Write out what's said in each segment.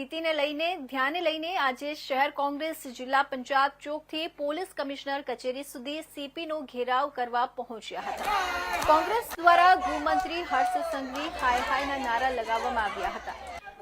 સ્થિતિને લઈને, ધ્યાને લઈને આજે શહેર કોંગ્રેસ જિલ્લા પંચાયત ચોકથી પોલીસ કમિશનર કચેરી સુધી સીપીનો ઘેરાવ કરવા પહોંચ્યા હતા. કોંગ્રેસ દ્વારા ગૃહમંત્રી હર્ષ સંઘવી હાય હાયના નારા લગાવવામાં આવ્યા હતા.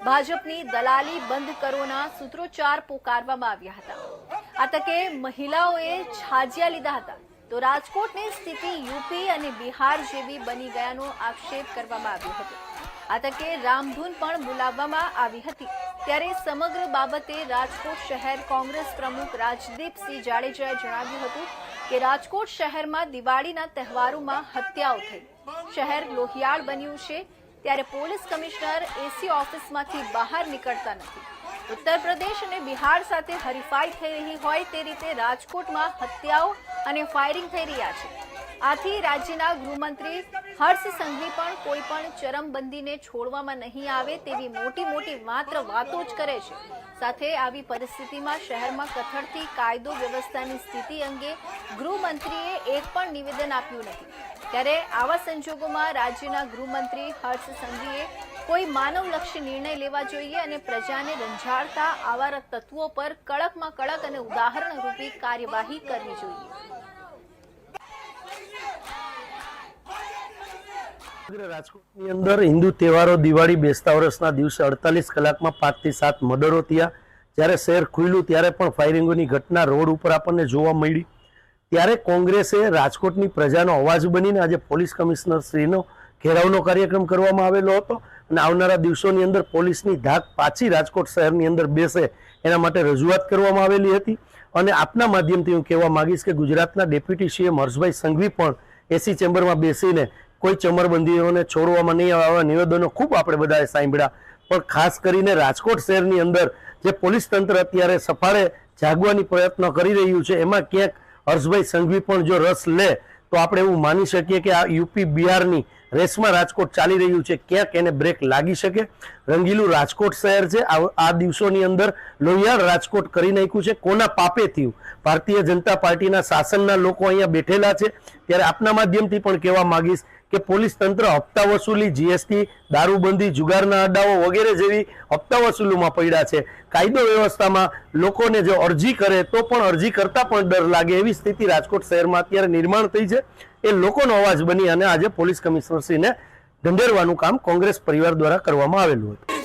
ભાજપની દલાલી બંધ કરોના સૂત્રોચ્ચાર પોકારવામાં આવ્યા હતા. આ તકે મહિલાઓએ છાજિયા લીધા હતા. તો રાજકોટની સ્થિતિ યુપી અને બિહાર જેવી બની ગયાનો આક્ષેપ કરવામાં આવ્યો હતો. આ રામધૂન પણ બોલાવવામાં આવી હતી. ત્યારે સમગ્ર બાબતે રાજકોટ શહેર કોંગ્રેસ પ્રમુખ રાજદીપસિંહ જાડેજાએ જણાવ્યું હતું કે રાજકોટ શહેરમાં દિવાળીના તહેવારોમાં હત્યાઓ થઈ. શહેર લોહિયાળ બન્યું છે, ત્યારે પોલીસ કમિશનર એસી ઓફિસમાંથી બહાર નીકળતા નથી. ઉત્તર પ્રદેશ અને બિહાર સાથે હરીફાઈ થઈ રહી હોય તે રીતે રાજકોટમાં હત્યાઓ અને ફાયરિંગ થઈ રહ્યા છે. આથી રાજ્યના ગૃહમંત્રી હર્ષ સંઘવી પણ કોઈ પણ ચરમબંધીને છોડવામાં નહીં આવે તેવી મોટી મોટી માત્ર વાતો જ કરે છે. સાથે આવી પરિસ્થિતિમાં શહેરમાં કથળતી કાયદો વ્યવસ્થાની સ્થિતિ અંગે ગૃહમંત્રીએ એક પણ નિવેદન આપ્યું નથી. ત્યારે આવા સંજોગોમાં રાજ્યના ગૃહમંત્રી હર્ષ સંઘવીએ કોઈ માનવલક્ષી નિર્ણય લેવા જોઈએ અને પ્રજાને રંજાડતા આવા તત્વો પર કડકમાં કડક અને ઉદાહરણ રૂપી કાર્યવાહી કરવી જોઈએ. રાજકોટની અંદર હિન્દુ તહેવારો દિવાળી બેસતા વર્ષના દિવસે અડતાલીસ કલાકમાં પાંચથી સાત મર્ડરો થયા. જ્યારે શહેર ખુલ્યું, ત્યારે પણ ફાયરિંગોની ઘટના રોડ ઉપર આપણને જોવા મળી. ત્યારે કોંગ્રેસે રાજકોટની પ્રજાનો અવાજ બનીને આજે પોલીસ કમિશનર શ્રીનો ઘેરાવનો કાર્યક્રમ કરવામાં આવેલો હતો અને આવનારા દિવસોની અંદર પોલીસની ધાક પાછી રાજકોટ શહેરની અંદર બેસે એના માટે રજૂઆત કરવામાં આવેલી હતી. અને આપના માધ્યમથી હું કહેવા માંગીશ કે ગુજરાતના ડેપ્યુટી સીએમ હર્ષભાઈ સંઘવી પણ એસી ચેમ્બરમાં બેસીને કોઈ ચમરબંધીઓને છોડવામાં નહીં આવે નિવેદનો ખૂબ આપણે બધાએ સાંભળ્યા. પણ ખાસ કરીને રાજકોટ શહેરની અંદર જે પોલીસ તંત્ર અત્યારે સફાળે જાગવાની પ્રયત્ન કરી રહ્યું છે, એમાં ક્યાંક હર્ષભાઈ સંઘવી પણ જો રસ લે, તો આપણે એવું માની શકીએ કે આ યુપી બિહારની રેસમાં રાજકોટ ચાલી રહ્યું છે. ક્યાંક એને બ્રેક લાગી શકે. રંગીલું રાજકોટ શહેર છે. આ દિવસોની અંદર લોહિયાળ રાજકોટ કરી નાખ્યું છે. કોના પાપે થયું? ભારતીય જનતા પાર્ટીના શાસનના લોકો અહીંયા બેઠેલા છે. ત્યારે આપના માધ્યમથી પણ કહેવા માંગીશ કે પોલીસ તંત્ર હપ્તા વસૂલી જીએસટી દારૂબંધી, જુગારના અડ્ડાઓ વગેરે જેવી હપ્તા વસૂલીમાં પડ્યા છે. કાયદો વ્યવસ્થામાં લોકોને જો અરજી કરે તો પણ અરજી કરતા પણ ડર લાગે એવી સ્થિતિ રાજકોટ શહેરમાં અત્યારે નિર્માણ થઈ છે. એ લોકોનો અવાજ બની અને આજે પોલીસ કમિશનરશ્રીને ઢંઢેરવાનું કામ કોંગ્રેસ પરિવાર દ્વારા કરવામાં આવેલું હતું.